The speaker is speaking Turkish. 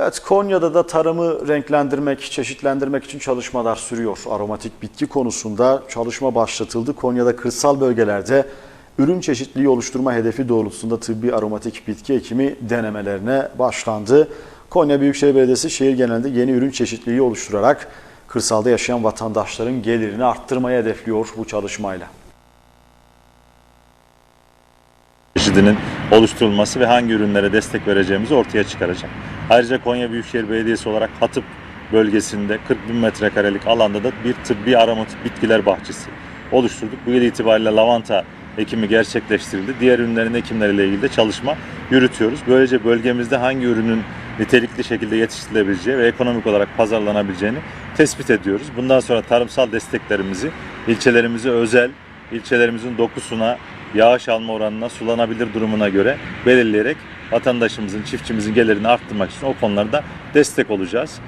Evet Konya'da da tarımı renklendirmek, çeşitlendirmek için çalışmalar sürüyor. Aromatik bitki konusunda çalışma başlatıldı. Konya'da kırsal bölgelerde ürün çeşitliliği oluşturma hedefi doğrultusunda tıbbi aromatik bitki ekimi denemelerine başlandı. Konya Büyükşehir Belediyesi şehir genelinde yeni ürün çeşitliliği oluşturarak kırsalda yaşayan vatandaşların gelirini arttırmayı hedefliyor bu çalışmayla. çeşidinin oluşturulması ve hangi ürünlere destek vereceğimizi ortaya çıkaracak. Ayrıca Konya Büyükşehir Belediyesi olarak Hatıp bölgesinde 40 bin metrekarelik alanda da bir tıbbi aromatik bitkiler bahçesi oluşturduk. Bu yıl itibariyle lavanta ekimi gerçekleştirildi. Diğer ürünlerin ekimleriyle ilgili de çalışma yürütüyoruz. Böylece bölgemizde hangi ürünün nitelikli şekilde yetiştirilebileceği ve ekonomik olarak pazarlanabileceğini tespit ediyoruz. Bundan sonra tarımsal desteklerimizi ilçelerimize özel, ilçelerimizin dokusuna, yağış alma oranına, sulanabilir durumuna göre belirleyerek vatandaşımızın, çiftçimizin gelirini arttırmak için o konularda destek olacağız.